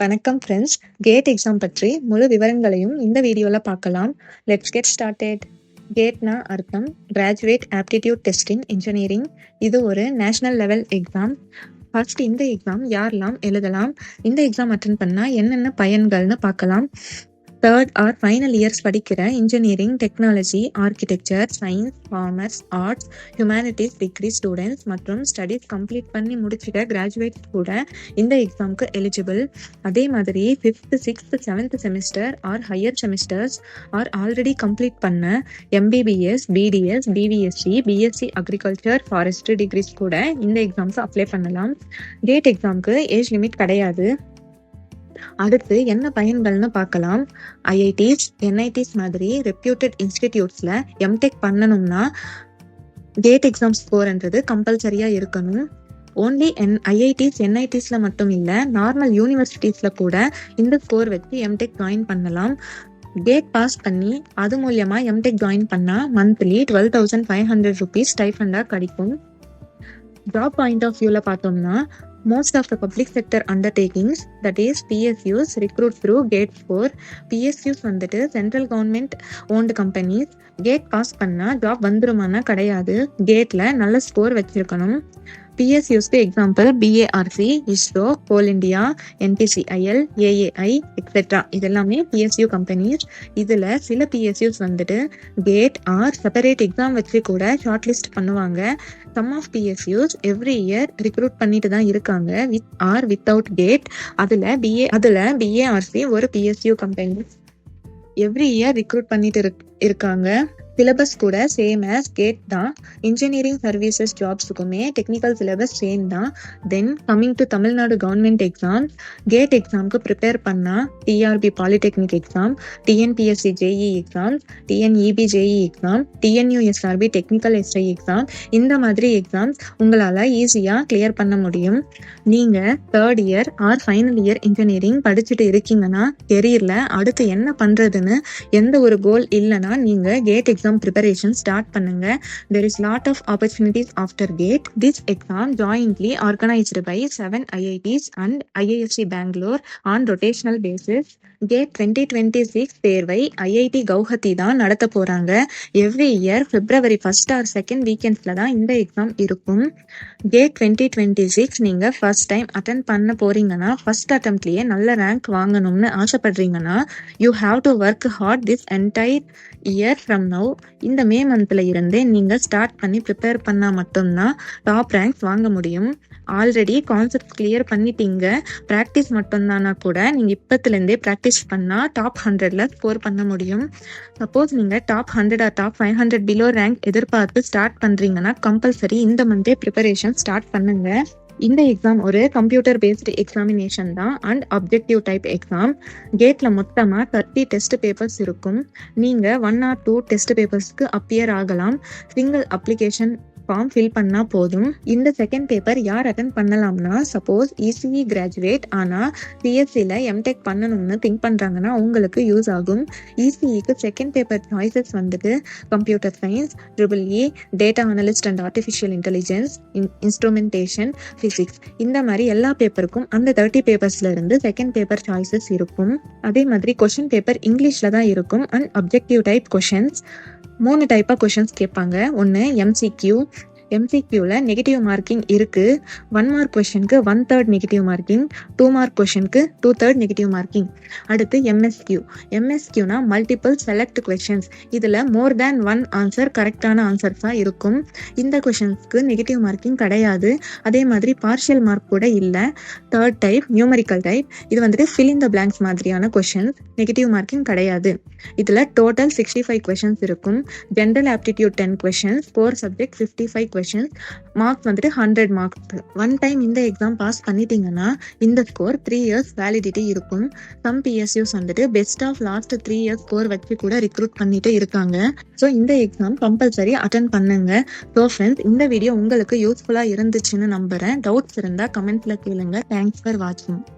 வணக்கம் friends gate exam பற்றி முழு விவரங்களையும் இந்த வீடியோவில் பார்க்கலாம். லெட்ஸ் கெட் ஸ்டார்டட் கேட்னா அர்த்தம் graduate aptitude test in engineering இது ஒரு நேஷனல் லெவல் எக்ஸாம் ஃபர்ஸ்ட் இந்த எக்ஸாம் யாரெல்லாம் எழுதலாம்? இந்த எக்ஸாம் அட்டன் பண்ணால் என்னென்ன பயன்கள்னு பார்க்கலாம். தேர்ட் ஆர் ஃபைனல் இயர்ஸ் படிக்கிற engineering technology architecture science commerce arts humanities degree students மற்றும் ஸ்டடீஸ் கம்ப்ளீட் பண்ணி முடிச்சிட்ட கிராஜுவேட் கூட இந்த எக்ஸாமுக்கு எலிஜிபிள் அதே மாதிரி fifth sixth seventh semester or higher semesters or already complete பண்ண MBBS BDS BVSc BSc agriculture forestry degrees கூட இந்த எக்ஸாம்ஸ் அப்ளை பண்ணலாம். கேட் எக்ஸாமுக்கு ஏஜ் லிமிட் கிடையாது. அடுத்து என்ன பயன்கள்னு பார்க்கலாம். ஐஐடிஸ் என்ஐடிஸ் மாதிரி ரெப்யூட்டட் இன்ஸ்டிடியூட்ஸ்ல எம்டெக் பண்ணணும்னா கேட் எக்ஸாம் ஸ்கோர்ன்றது கம்பல்சரியாக இருக்கணும். ஓன்லி என் ஐஐடிஸ் என்ஐடிஸில் மட்டும் இல்லை நார்மல் யூனிவர்சிட்டிஸில் கூட இந்த ஸ்கோர் வச்சு எம்டெக் ஜாயின் பண்ணலாம். கேட் பாஸ் பண்ணி அது மூலியமா எம்டெக் ஜாயின் பண்ணால் monthly twelve thousand five hundred rupees ஸ்டைஃபண்டாக கிடைக்கும். ஜாப் பாயிண்ட் ஆஃப் வியூவில் பார்த்தோம்னா most of the public sector undertakings that is PSUs recruit through gate 4 PSUs வந்துட்டு central government owned companies GATE pass பண்ணால் job வந்துருமானா கிடையாது கேட்டில் நல்ல ஸ்கோர் வச்சிருக்கணும் பிஎஸ்யூஸ்க்கு example BARC ISRO Coal India NPCIL AAI etcetera இதெல்லாமே பிஎஸ்யூ கம்பெனிஸ் இதில் சில பிஎஸ்யூஸ் வந்துட்டு கேட் ஆர் செப்பரேட் எக்ஸாம் வச்சு கூட ஷார்ட் லிஸ்ட் பண்ணுவாங்க some of PSUs every year recruit பண்ணிட்டு தான் இருக்காங்க. வித் ஆர் வித்தவுட் கேட் அதில் பிஏ அதில் பிஏஆர்சி ஒரு PSU company every year recruit பண்ணிட்டு இருக்காங்க. சிலபஸ் கூட சேம் ஆஸ் கேட் தான். இன்ஜினியரிங் சர்வீசஸ் ஜாப்ஸுக்குமே டெக்னிக்கல் சிலபஸ் சேம் தான். Then coming to Tamil Nadu government exam GATE எக்ஸாமுக்கு ப்ரிப்பேர் பண்ணால் TRB polytechnic exam TNPSC JE exam TNEB JE exam TNUSRB technical SI exam இந்த மாதிரி exams உங்களால் ஈஸியாக clear பண்ண முடியும். நீங்கள் third year or final year engineering படிச்சுட்டு இருக்கீங்கன்னா கெரியரில் அடுத்து என்ன பண்ணுறதுன்னு எந்த ஒரு கோல் இல்லைன்னா நீங்கள் GATE exam exam preparation start பண்ணுங்க. There is lot of opportunities after GATE this exam jointly organised by seven IITs and IISc Bangalore on rotational basis GATE twenty twenty six தேர்வை ஐஐடி கவுஹத்தி தான் நடத்த போறாங்க. Every year February first or second வீக்கெண்ட்ஸ்ல தான் இந்த எக்ஸாம் இருக்கும். GATE twenty twenty six நீங்க first time attend பண்ண போறீங்கன்னா ஃபர்ஸ்ட் அட்டம்ப்ட்லயே நல்ல ரேங்க் வாங்கணும்னு ஆசைப்படுறீங்கன்னா you have to work hard this entire year from now இந்த மே மந்த்ல இருந்தே நீங்கள் ஸ்டார்ட் பண்ணி ப்ரிப்பேர் பண்ணால் மட்டும்தான் டாப் ரேங்க்ஸ் வாங்க முடியும். ஆல்ரெடி கான்செப்ட் கிளியர் பண்ணிட்டீங்க. ப்ராக்டிஸ் மட்டும்தானா கூட நீங்கள் இப்பத்துலேருந்தே ப்ராக்டிஸ் பண்ணால் டாப் ஹண்ட்ரடில் ஸ்கோர் பண்ண முடியும். சப்போஸ் நீங்கள் top hundred or top five hundred below rank எதிர்பார்த்து ஸ்டார்ட் பண்ணுறீங்கன்னா கம்பல்சரி இந்த மந்தே ப்ரிப்பரேஷன் ஸ்டார்ட் பண்ணுங்கள் இந்த எக்ஸாம் ஒரு கம்ப்யூட்டர் பேஸ்டு எக்ஸாமினேஷன் தான். அண்ட் அப்ஜெக்டிவ் டைப் எக்ஸாம் கேட்ல மொத்தமாக தேர்ட்டி டெஸ்ட் பேப்பர்ஸ் இருக்கும். நீங்கள் ஒன் ஆர் டூ டெஸ்ட் பேப்பர்ஸ்க்கு அப்பியர் ஆகலாம். சிங்கிள் அப்ளிகேஷன் ஃபார்ம் ஃபில் பண்ணால் போதும். இந்த செகண்ட் பேப்பர் யார் அட்டன் பண்ணலாம்னா சப்போஸ் இசிஇ கிராஜுவேட் ஆனால் சிஎஸ்சியில் எம்டெக் பண்ணணும்னு திங்க் பண்ணுறாங்கன்னா உங்களுக்கு யூஸ் ஆகும். இசிஇக்கு செகண்ட் பேப்பர் சாய்ஸஸ் வந்துட்டு computer science triple E data analyst and artificial intelligence instrumentation physics இந்த மாதிரி எல்லா பேப்பருக்கும் அந்த தேர்ட்டி பேப்பர்ஸ்ல இருந்து செகண்ட் பேப்பர் சாய்ஸஸ் இருக்கும். அதே மாதிரி கொஷின் பேப்பர் இங்கிலீஷில் தான் இருக்கும். அண்ட் அப்ஜெக்டிவ் டைப் கொஷின்ஸ் மூணு டைப்பாக கொஷின்ஸ் கேட்பாங்க. ஒன்று எம்சிக்யூ எம்சிக்யூவில் நெகட்டிவ் மார்க்கிங் இருக்குது one mark கொஷனுக்கு one third negative marking two mark கொஷனுக்கு two third negative marking அடுத்து எம்எஸ்கியூ எம்எஸ்கியூனா மல்டிபிள் செலக்ட் கொஷின்ஸ் இதில் மோர் தேன் ஒன் ஆன்சர் கரெக்டான ஆன்சர்ஸாக இருக்கும். இந்த கொஷின்ஸ்க்கு நெகட்டிவ் மார்க்கிங் கிடையாது. அதே மாதிரி பார்ஷியல் மார்க் கூட இல்லை. தேர்ட் டைப் நியூமரிக்கல் டைப் இது வந்துட்டு ஃபில் இன் த பிளாங்க்ஸ் மாதிரியான கொஷின்ஸ் நெகட்டிவ் மார்க்கிங் கிடையாது. இதில் டோட்டல் சிக்ஸ்டி ஃபைவ் கொஷின்ஸ் இருக்கும். General aptitude ten questions four subject fifty five questions marks வந்துட்டு ஹண்ட்ரட் மார்க்ஸ் ஒன் டைம் இந்த எக்ஸாம் பாஸ் பண்ணிட்டீங்கன்னா இந்த ஸ்கோர் த்ரீ இயர்ஸ் வேலிடிட்டி இருக்கும். Some PSUs வந்துட்டு best of last three years score வச்சு கூட recruit பண்ணிட்டு இருக்காங்க. ஸோ இந்த எக்ஸாம் கம்பல்சரி அட்டன் பண்ணுங்க. ஸோ ஃப்ரெண்ட்ஸ் இந்த வீடியோ உங்களுக்கு யூஸ்ஃபுல்லாக இருந்துச்சுன்னு நம்புறேன். டவுட்ஸ் இருந்தால் கமெண்ட்ஸில் கேளுங்க. தேங்க்ஸ் ஃபார் வாட்சிங்